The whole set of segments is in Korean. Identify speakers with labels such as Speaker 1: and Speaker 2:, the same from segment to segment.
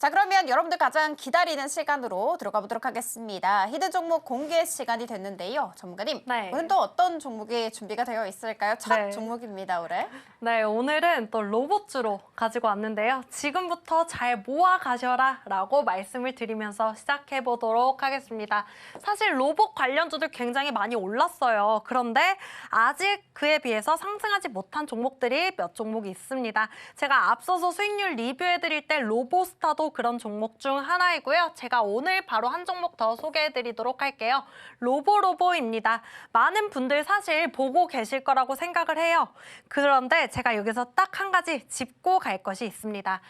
Speaker 1: 자, 그러면 여러분들 가장 기다리는 시간으로 들어가 보도록 하겠습니다. 히든 종목 공개 시간이 됐는데요. 전문가님,
Speaker 2: 네.
Speaker 1: 오늘 또 어떤 종목이 준비가 되어 있을까요? 첫
Speaker 2: 네.
Speaker 1: 종목입니다, 올해.
Speaker 2: 네, 오늘은 또 로봇주로 가지고 왔는데요. 지금부터 잘 모아 가셔라 라고 말씀을 드리면서 시작해 보도록 하겠습니다. 사실 로봇 관련주들 굉장히 많이 올랐어요. 그런데 아직 그에 비해서 상승하지 못한 종목들이 몇 종목이 있습니다. 제가 앞서서 수익률 리뷰해 드릴 때 로보스타도 그런 종목 중 하나이고요. 제가 오늘 바로 한 종목 더 소개해 드리도록 할게요. 로보로보입니다. 많은 분들 사실 보고 계실 거라고 생각을 해요. 그런데 제가 여기서 딱 한 가지 짚고 갈 것이 있습니다.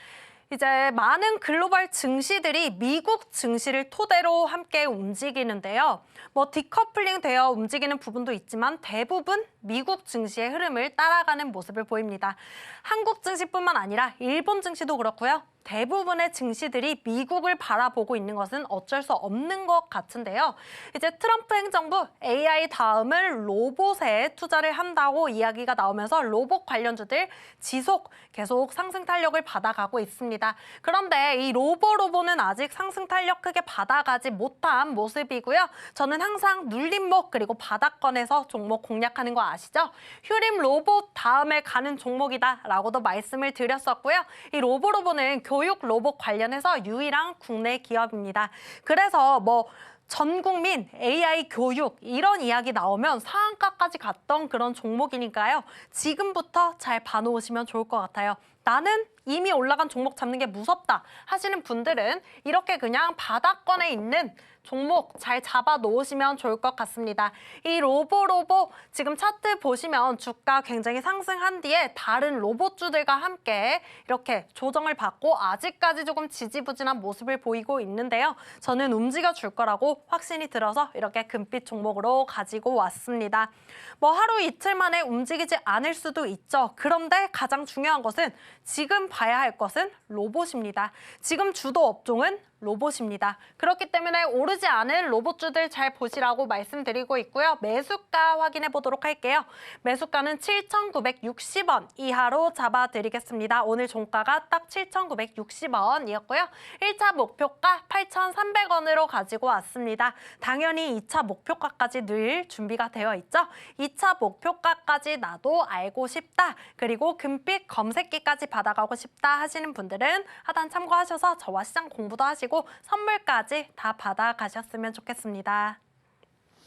Speaker 2: 이제 많은 글로벌 증시들이 미국 증시를 토대로 함께 움직이는데요. 뭐 디커플링 되어 움직이는 부분도 있지만 대부분 미국 증시의 흐름을 따라가는 모습을 보입니다. 한국 증시뿐만 아니라 일본 증시도 그렇고요. 대부분의 증시들이 미국을 바라보고 있는 것은 어쩔 수 없는 것 같은데요. 이제 트럼프 행정부 AI 다음을 로봇에 투자를 한다고 이야기가 나오면서 로봇 관련주들 지속 계속 상승 탄력을 받아가고 있습니다. 그런데 이 로보로보는 아직 상승 탄력 크게 받아가지 못한 모습이고요. 저는 항상 눌림목 그리고 바닥권에서 종목 공략하는 거 아시죠? 휴림 로봇 다음에 가는 종목이다라고도 말씀을 드렸었고요. 이 로보로보는 교육 로봇 관련해서 유일한 국내 기업입니다. 그래서 뭐 전 국민 AI 교육 이런 이야기 나오면 상한가까지 갔던 그런 종목이니까요. 지금부터 잘 봐놓으시면 좋을 것 같아요. 나는 이미 올라간 종목 잡는 게 무섭다 하시는 분들은 이렇게 그냥 바닥권에 있는 종목 잘 잡아 놓으시면 좋을 것 같습니다. 이 로보로보 지금 차트 보시면 주가 굉장히 상승한 뒤에 다른 로봇주들과 함께 이렇게 조정을 받고 아직까지 조금 지지부진한 모습을 보이고 있는데요. 저는 움직여 줄 거라고 확신이 들어서 이렇게 금빛 종목으로 가지고 왔습니다. 뭐 하루 이틀 만에 움직이지 않을 수도 있죠. 그런데 가장 중요한 것은 지금 봐야 할 것은 로봇입니다. 지금 주도 업종은 로봇입니다. 그렇기 때문에 오르지 않은 로봇주들 잘 보시라고 말씀드리고 있고요. 매수가 확인해 보도록 할게요. 매수가는 7,960원 이하로 잡아드리겠습니다. 오늘 종가가 딱 7,960원이었고요. 1차 목표가 8,300원으로 가지고 왔습니다. 당연히 2차 목표가까지 늘 준비가 되어 있죠. 2차 목표가까지 나도 알고 싶다. 그리고 금빛 검색기까지 받아가고 싶다 하시는 분들은 하단 참고하셔서 저와 시장 공부도 하시 고 선물까지 다 받아가셨으면 좋겠습니다.